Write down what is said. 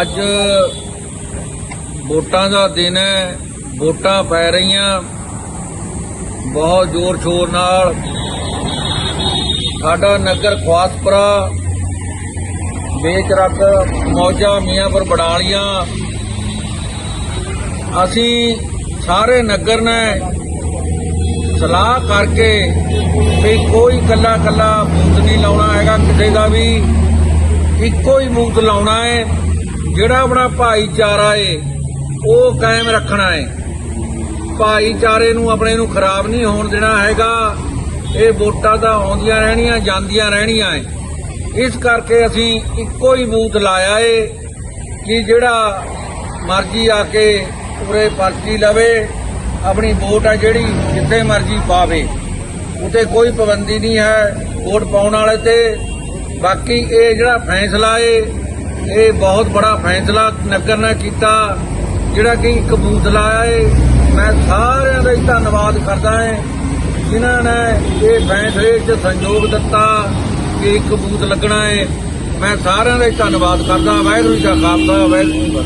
ਅੱਜ ਵੋਟਾਂ ਦਾ ਦਿਨ ਹੈ, ਵੋਟਾਂ ਪੈ ਰਹੀਆਂ। ਬਹੁਤ ਜ਼ੋਰ ਸ਼ੋਰ ਨਾਲ ਸਾਡਾ ਨਗਰ ਖਵਾਸਪੁਰਾ ਵੇਚ ਰੱਖ ਮੌਜਾ ਮੀਆਂਪੁਰ ਬੜਾਲੀਆਂ ਅਸੀਂ ਸਾਰੇ ਨਗਰ ਨੇ ਸਲਾਹ ਕਰਕੇ ਵੀ ਕੋਈ ਕੱਲਾ ਕੱਲਾ ਬੂਥ ਨਹੀਂ ਲਾਉਣਾ ਹੈਗਾ, ਕਿਸੇ ਦਾ ਵੀ। ਇੱਕੋ ਹੀ ਬੂਥ ਲਾਉਣਾ ਹੈ। ਜਿਹੜਾ ਆਪਣਾ ਭਾਈਚਾਰਾ ਏ, ਉਹ ਕਾਇਮ ਰੱਖਣਾ ਹੈ ਭਾਈਚਾਰੇ ਨੂੰ ਆਪਣੇ ਨੂੰ ਖਰਾਬ ਨਹੀਂ ਹੋਣ ਦੇਣਾ ਹੈਗਾ। ਇਹ ਵੋਟਾਂ ਤਾਂ ਆਉਂਦੀਆਂ ਰਹਿਣੀਆਂ, ਜਾਂਦੀਆਂ ਰਹਿਣੀਆਂ ਏ। ਇਸ ਕਰਕੇ ਅਸੀਂ ਇੱਕੋ ਹੀ ਬੂਥ ਲਾਇਆ ਏ ਕਿ ਜਿਹੜਾ ਮਰਜ਼ੀ ਆ ਕੇ ਉਰੇ ਪਰਚੀ ਲਵੇ, ਆਪਣੀ ਵੋਟ ਆ ਜਿਹੜੀ ਜਿੱਥੇ ਮਰਜ਼ੀ ਪਾਵੇ। ਉਤੇ ਕੋਈ ਪਾਬੰਦੀ ਨਹੀਂ ਹੈ ਵੋਟ ਪਾਉਣ ਵਾਲੇ ਤੇ। ਬਾਕੀ ਇਹ ਜਿਹੜਾ ਫੈਸਲਾ ਏ ਇਹ ਬਹੁਤ ਬੜਾ ਫੈਸਲਾ ਨਗਰ ਨੇ ਕੀਤਾ, ਜਿਹੜਾ ਕਿ ਇੱਕ ਬੂਥ ਲਾਇਆ ਏ ਮੈਂ ਸਾਰਿਆਂ ਦਾ ਹੀ ਧੰਨਵਾਦ ਕਰਦਾ ਹਾਂ, ਜਿਨ੍ਹਾਂ ਨੇ ਇਹ ਫੈਸਲੇ 'ਚ ਸੰਯੋਗ ਦਿੱਤਾ ਕਿ ਇੱਕ ਬੂਥ ਲੱਗਣਾ ਹੈ। ਮੈਂ ਸਾਰਿਆਂ ਦਾ ਹੀ ਧੰਨਵਾਦ ਕਰਦਾ। ਵਾਹਿਗੁਰੂ ਜੀ ਕਾ ਖਾਲਸਾ, ਵਾਹਿਗੁਰੂ